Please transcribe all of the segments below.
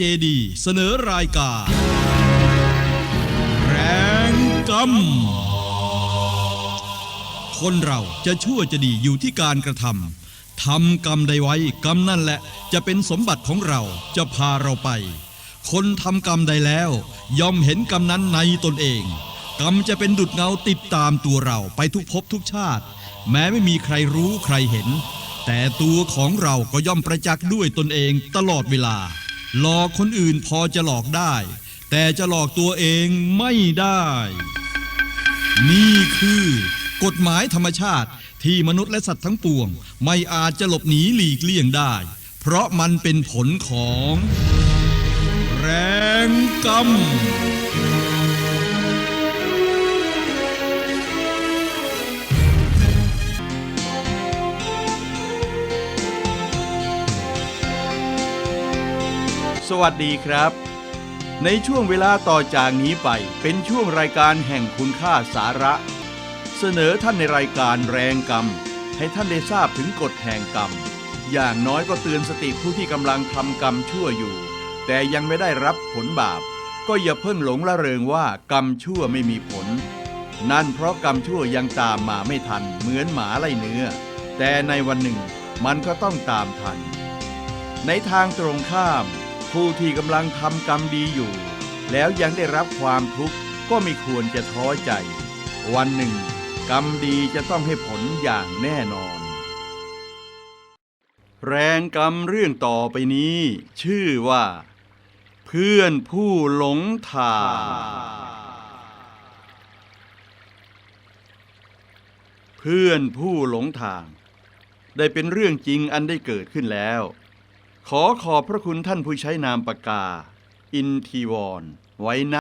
จอห์นเจดีเสนอรายการ แรงกรรม คนเราจะชั่วจะดีอยู่ที่การกระทำทำกรรมใดไว้กรรมนั่นแหละ จะเป็นสมบัติของเราจะพาเราไป คนทำกรรมใดแล้ว ย่อมเห็นกรรมนั้นในตนเอง กรรมจะเป็นดุจเงาติดตามตัวเราไปทุกภพทุกชาติ แม้ไม่มีใครรู้ใครเห็นแต่ตัวของเราก็ย่อมประจักษ์ด้วยตนเองตลอดเวลา หลอกคนอื่นพอจะหลอกได้ แต่จะหลอกตัวเองไม่ได้ นี่คือกฎหมายธรรมชาติที่มนุษย์และสัตว์ทั้งปวง ไม่อาจจะหลบหนีหลีกเลี่ยงได้ เพราะมันเป็นผลของ แรงกรรม สวัสดีครับ ในช่วงเวลาต่อจากนี้ไปเป็นช่วงรายการแห่งคุณค่าสาระ เสนอท่านในรายการแรงกรรม ให้ท่านได้ทราบถึงกฎแห่งกรรม อย่างน้อยก็เตือนสติผู้ที่กำลังทำกรรมชั่วอยู่ แต่ยังไม่ได้รับผลบาป ก็อย่าเพิ่งหลงละเริงว่ากรรมชั่วไม่มีผล นั่นเพราะกรรมชั่วยังตามมาไม่ทัน เหมือนหมาไล่เนื้อ แต่ในวันหนึ่งมันก็ต้องตามทัน ในทางตรงข้าม ผู้ที่กำลังทำกรรมดีอยู่ แล้วยังได้รับความทุกข์ก็ไม่ควรจะท้อใจ วันหนึ่ง กรรมดีจะต้องให้ผลอย่างแน่นอน แรงกรรมเรื่องต่อไปนี้ ชื่อว่า เพื่อนผู้หลงทางเพื่อนผู้หลงทาง ได้เป็นเรื่องจริงอันได้เกิดขึ้นแล้ว ขอขอบพระคุณท่านผู้ใช้นามปากกา อินทีวอนไว้ณ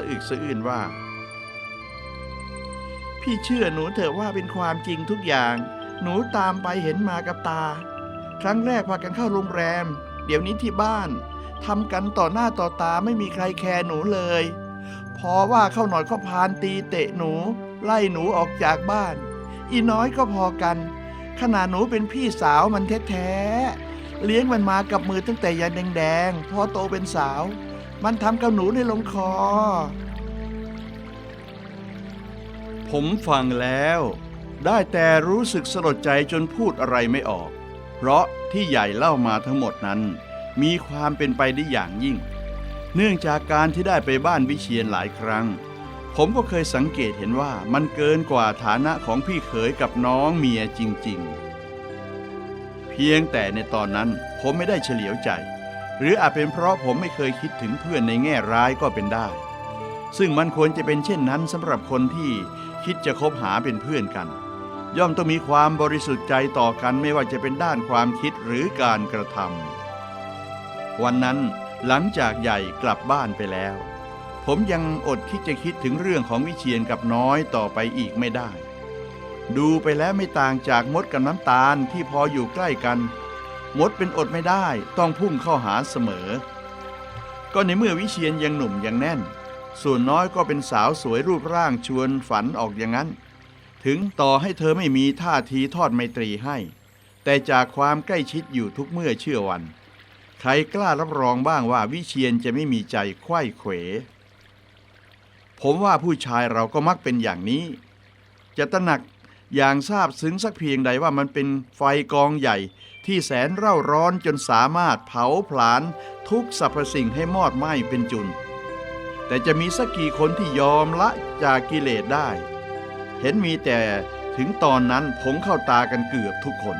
ะอึกสะอื้นว่า พี่เชื่อหนูเถอะว่าเป็นความจริงทุกอย่าง หนูตามไปเห็นมากับตา ครั้งแรกพากันเข้าโรงแรม เดี๋ยวนี้ที่บ้านทำกันต่อหน้าต่อตาไม่มีใครแคร์หนูเลย พอว่าเข้าหน่อยก็พานตีเตะหนู ไล่หนูออกจากบ้าน อีน้อยก็พอกัน ขนาดหนูเป็นพี่สาวมันแท้ๆเลี้ยงมันมากับมือตั้งแต่ยังแดงๆพอโตเป็นสาว มันทำกับหนูในลงคอ ผมฟังแล้ว ได้แต่รู้สึกสลดใจจนพูดอะไรไม่ออก เพราะที่ใหญ่เล่ามาทั้งหมดนั้น มีความเป็นไปได้อย่างยิ่ง เนื่องจากการที่ได้ไปบ้านวิเชียนหลายครั้ง ผมก็เคยสังเกตเห็นว่ามันเกินกว่าฐานะของพี่เขยกับน้องเมียจริง ๆ เพียงแต่ในตอนนั้นผมไม่ได้เฉลียวใจ หรืออาจเป็นเพราะผมไม่เคยคิดถึงเพื่อนในแง่ร้ายก็เป็นได้ ซึ่งมันควรจะเป็นเช่นนั้นสำหรับคนที่คิดจะคบหาเป็นเพื่อนกัน ย่อมต้องมีความบริสุทธิ์ใจต่อกันไม่ว่าจะเป็นด้านความคิดหรือการกระทำวันนั้นหลังจากใหญ่กลับบ้านไปแล้ว ผมยังอดคิดจะคิดถึงเรื่องของวิเชียนกับน้อยต่อไปอีกไม่ได้ ดูไปแล้วไม่ต่างจากมดกับน้ำตาลที่พออยู่ใกล้กัน มดเป็นอดไม่ได้ต้องพุ่งเข้าหาเสมอ ก็ในเมื่อวิเชียนยังหนุ่มยังแน่น ส่วนน้อยก็เป็นสาวสวยรูปร่างชวนฝันออกอย่างนั้น ถึงต่อให้เธอไม่มีท่าทีทอดไมตรีให้ แต่จากความใกล้ชิดอยู่ทุกเมื่อเชื่อวัน ใครกล้ารับรองบ้างว่าวิเชียนจะไม่มีใจไขว้เขว ผมว่าผู้ชายเราก็มักเป็นอย่างนี้ จะตระหนักอย่างทราบซึ้งสักเพียงใดว่ามันเป็นไฟกองใหญ่ ที่แสนเร่าร้อนจนสามารถเผาผลาญทุกสรรพสิ่งให้มอดไหม้เป็นจุน แต่จะมีสักกี่คนที่ยอมละจากกิเลสได้ เห็นมีแต่ถึงตอนนั้นผงเข้าตากันเกือบทุกคน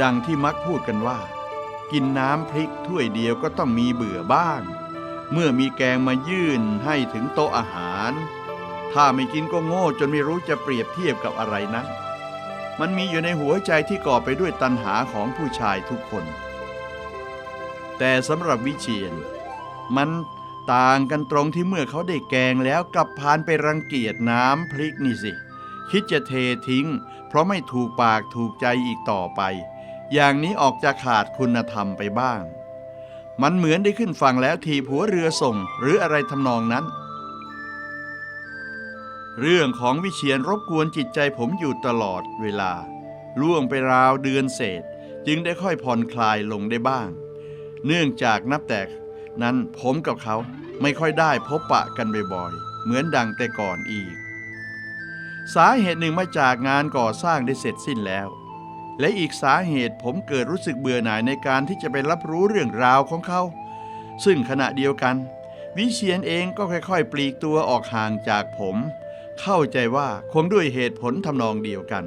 ดังที่มักพูดกันว่า กินน้ำพริกถ้วยเดียวก็ต้องมีเบื่อบ้าง เมื่อมีแกงมายื่นให้ถึงโต๊ะอาหาร ถ้าไม่กินก็โง่จนไม่รู้จะเปรียบเทียบกับอะไรนั้น มันมีอยู่ในหัวใจที่ก่อไปด้วยตัณหาของผู้ชายทุกคน แต่สำหรับวิเชียน มันต่างกันตรงที่เมื่อเขาได้แกงแล้วกลับพานไปรังเกียจน้ำพริกนี่สิ คิดจะเททิ้ง เพราะไม่ถูกปากถูกใจอีกต่อไป อย่างนี้ออกจะขาดคุณธรรมไปบ้าง มันเหมือนได้ขึ้นฝั่งแล้วทีผัวเรือส่งหรืออะไรทำนองนั้น เรื่องของวิเชียนรบกวนจิตใจผมอยู่ตลอดเวลา ล่วงไปราวเดือนเศษ จึงได้ค่อยผ่อนคลายลงได้บ้าง เนื่องจากนับแต่นั้นผมกับเขาไม่ค่อยได้พบปะกันบ่อยๆ เหมือนดังแต่ก่อนอีก สาเหตุหนึ่งมาจากงานก่อสร้างได้เสร็จสิ้นแล้ว และอีกสาเหตุผมเกิดรู้สึกเบื่อหน่ายในการที่จะไปรับรู้เรื่องราวของเขา ซึ่งขณะเดียวกัน วิเชียนเองก็ค่อยๆ ปลีกตัวออกห่างจากผม เข้าใจว่าคงด้วยเหตุผลทำนองเดียวกัน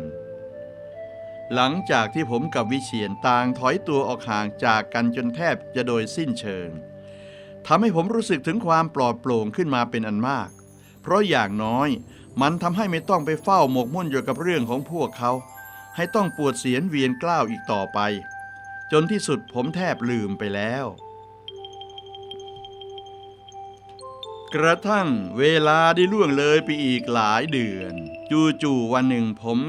หลังจากที่ผมกับวิเชียนต่างถอยตัวออกห่างจากกันจนแทบจะโดยสิ้นเชิงทำให้ผมรู้สึกถึงความปลอดโปร่งขึ้นมาเป็นอันมาก เพราะอย่างน้อยมันทำให้ไม่ต้องไปเฝ้าหมกมุ่นอยู่กับเรื่องของพวกเขา ให้ต้องปวดเสียนเวียนกล้าวอีกต่อไป จนที่สุดผมแทบลืมไปแล้ว กระทั่งเวลาได้ล่วงเลยไปอีกหลายเดือน จู่ๆวันหนึ่งผม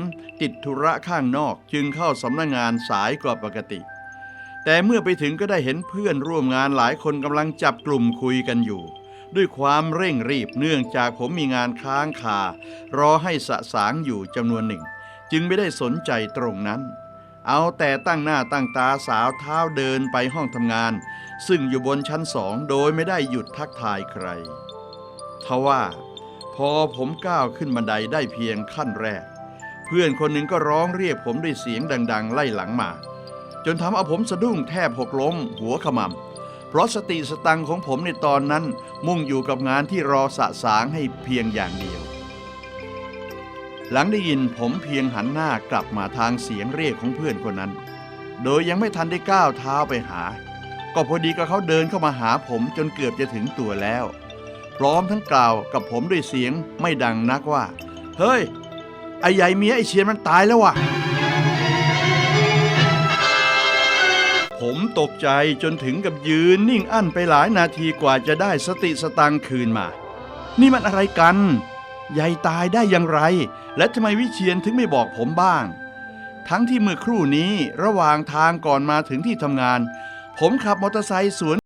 ติดธุระข้างนอกจึงเข้าสำนักงานสายกว่าปกติ แต่เมื่อไปถึงก็ได้เห็นเพื่อนร่วมงานหลายคนกำลังจับกลุ่มคุยกันอยู่ ด้วยความเร่งรีบเนื่องจากผมมีงานค้างคา รอให้สะสางอยู่จำนวนหนึ่ง จึงไม่ได้สนใจตรงนั้น เอาแต่ตั้งหน้าตั้งตาสาวเท้าเดินไปห้องทำงาน ซึ่งอยู่บนชั้นสองโดยไม่ได้หยุดทักทายใคร ทว่า พอผมก้าวขึ้นบันไดได้เพียงขั้นแรก เพื่อนคนหนึ่งก็ร้องเรียกผมด้วยเสียงดัง ๆ ไล่หลังมา จนทำเอาผมสะดุ้งแทบหกล้ม หัวขมำเพราะสติสตังของผมในตอนนั้นมุ่งอยู่กับงานที่รอสะสางให้เพียงอย่างเดียว หลังได้ยินผมเพียงหันหน้ากลับมาทางเสียงเรียกของเพื่อนคนนั้น โดยยังไม่ทันได้ก้าวเท้าไปหา ก็พอดีกับเขาเดินเข้ามาหาผมจนเกือบจะถึงตัวแล้ว พร้อมทั้งกล่าวกับผมด้วยเสียงไม่ดังนักว่า เฮ้ย ไอ้ใหญ่เมียไอ้เชียนมันตายแล้วว่ะ ผมตกใจจนถึงกับยืนนิ่งอั้นไปหลายนาทีกว่าจะได้สติสตังค์คืนมา นี่มันอะไรกันยายตายได้อย่างไร และทำไมวิเชียนถึงไม่บอกผมบ้าง ทั้งที่เมื่อครู่นี้ระหว่างทางก่อนมาถึงที่ทำงาน ผมขับมอเตอร์ไซค์สวน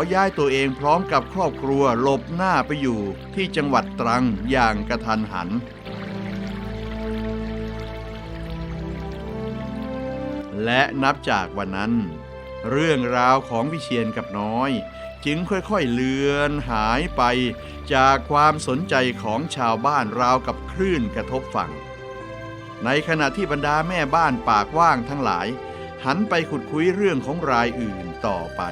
ขอย้ายตัวเองพร้อมกับครอบครัวหลบหน้าไปอยู่ที่จังหวัดตรังอย่างกระทันหัน และนับจากวันนั้น เรื่องราวของวิเชียนกับน้อย จึงค่อยๆเลือนหายไปจากความสนใจของชาวบ้านราวกับคลื่นกระทบฝั่ง ในขณะที่บรรดาแม่บ้านปากว่างทั้งหลาย หันไปขุดคุยเรื่องของรายอื่นต่อไป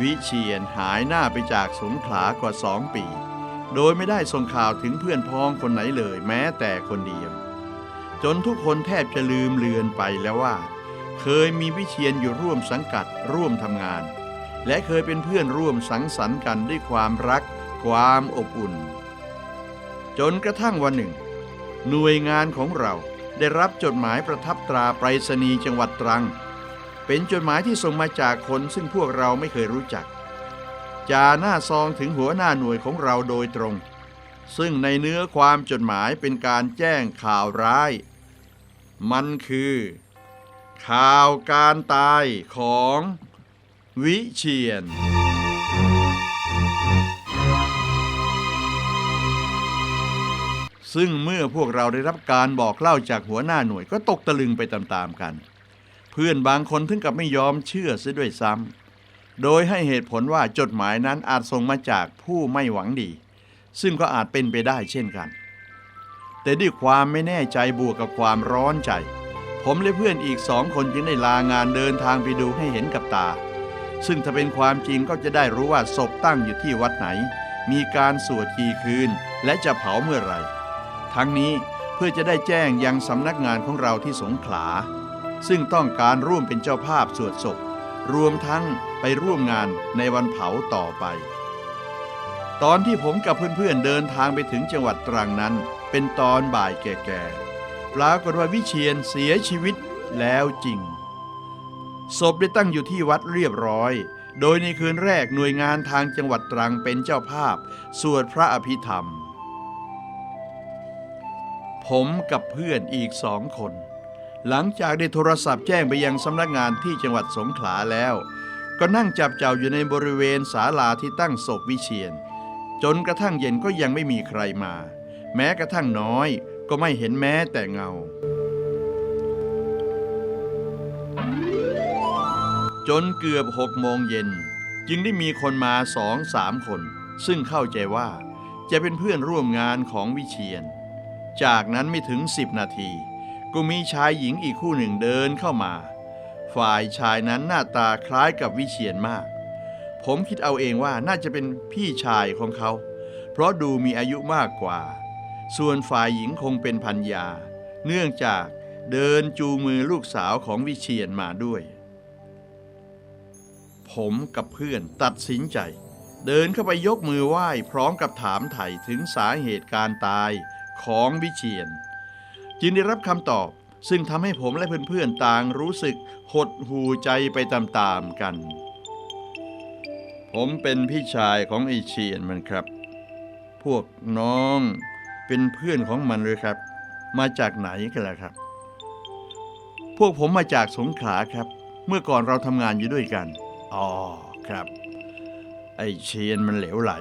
วิเชียนหายหน้าไปจากสงขลากว่าสองปี โดยไม่ได้ส่งข่าวถึงเพื่อนพ้องคนไหนเลยแม้แต่คนเดียว จนทุกคนแทบจะลืมเลือนไปแล้วว่า เคยมีวิเชียนอยู่ร่วมสังกัดร่วมทำงาน และเคยเป็นเพื่อนร่วมสังสรรค์กันด้วยความรัก ความอบอุ่น จนกระทั่งวันหนึ่ง หน่วยงานของเราได้รับจดหมายประทับตราไปรษณีย์จังหวัดตรัง เป็นจดหมายที่ส่งมาจากคนซึ่งพวกเราไม่เคยรู้จักจาหน้าซองถึงหัวหน้าหน่วยของเราโดยตรง ซึ่งในเนื้อความจดหมายเป็นการแจ้งข่าวร้าย มันคือ ข่าวการตายของวิเชียน ซึ่งเมื่อพวกเราได้รับการบอกเล่าจากหัวหน้าหน่วยก็ตกตะลึงไปตามๆกัน พื่อนบางคนถึงกับไม่ยอมเชื่อเสียด้วยซ้ำ โดยให้เหตุผลว่าจดหมายนั้นอาจส่งมาจากผู้ไม่หวังดี ซึ่งก็อาจเป็นไปได้เช่นกัน แต่ด้วยความไม่แน่ใจบวกกับความร้อนใจ ผมและเพื่อนอีกสองคนจึงได้ลางานเดินทางไปดูให้เห็นกับตา ซึ่งถ้าเป็นความจริงก็จะได้รู้ว่าศพตั้งอยู่ที่วัดไหน มีการสวดกี่คืน และจะเผาเมื่อไหร่ ทั้งนี้เพื่อจะได้แจ้งยังสำนักงานของเราที่สงขลา ซึ่งต้องการร่วมเป็นเจ้าภาพสวดศพ รวมทั้งไปร่วมงานในวันเผาต่อไป ตอนที่ผมกับเพื่อนๆเดินทางไปถึงจังหวัดตรังนั้น เป็นตอนบ่ายแก่ๆปรากฏว่าวิเชียนเสียชีวิตแล้วจริง ศพได้ตั้งอยู่ที่วัดเรียบร้อย โดยในคืนแรกหน่วยงานทางจังหวัดตรังเป็นเจ้าภาพ สวดพระอภิธรรม ผมกับเพื่อนอีกสองคน หลังจากได้โทรศัพท์แจ้งไปยังสำนักงานที่จังหวัดสงขลาแล้ว ก็นั่งจับเจ้าอยู่ในบริเวณศาลาที่ตั้งศพวิเชียน จนกระทั่งเย็นก็ยังไม่มีใครมา แม้กระทั่งน้อยก็ไม่เห็นแม้แต่เงา จนเกือบหกโมงเย็น จึงได้มีคนมาสองสามคน ซึ่งเข้าใจว่าจะเป็นเพื่อนร่วมงานของวิเชียน จากนั้นไม่ถึงสิบนาที ก็มีชายหญิงอีกคู่หนึ่งเดินเข้ามา ฝ่ายชายนั้นหน้าตาคล้ายกับวิเชียนมาก ผมคิดเอาเองว่าน่าจะเป็นพี่ชายของเขา เพราะดูมีอายุมากกว่า ส่วนฝ่ายหญิงคงเป็นพันยา เนื่องจากเดินจูงมือลูกสาวของวิเชียนมาด้วย ผมกับเพื่อนตัดสินใจ เดินเข้าไปยกมือไหว้พร้อมกับถามไถ่ถึงสาเหตุการตายของวิเชียน จึงได้รับคำตอบ ซึ่งทำให้ผมและเพื่อนๆต่างรู้สึกหดหูใจไปตามๆกัน ผมเป็นพี่ชายของไอเชียนมันครับ พวกน้องเป็นเพื่อนของมันเลยครับ มาจากไหนกันล่ะครับ พวกผมมาจากสงขลาครับ เมื่อก่อนเราทำงานอยู่ด้วยกัน อ๋อครับ ไอเชียนมันเหลวไหล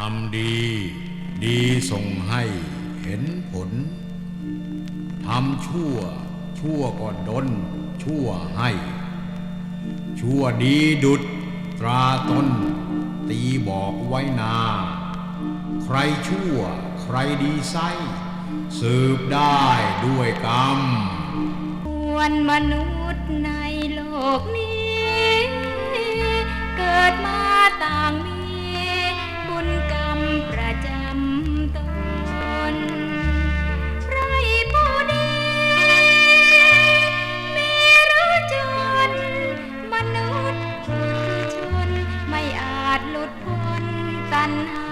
ทำดี ดีส่งให้เห็นผล ทำชั่ว ชั่วก็ดน ชั่วให้ ชั่วดีดุดตราตน ตีบอกไว้นา ใครชั่ว ใครดีไซสืบได้ด้วยกรรมวนมนุษย์ในโลกนี้ เกิดมาต่างมี ดหลุดพ้นตัณหา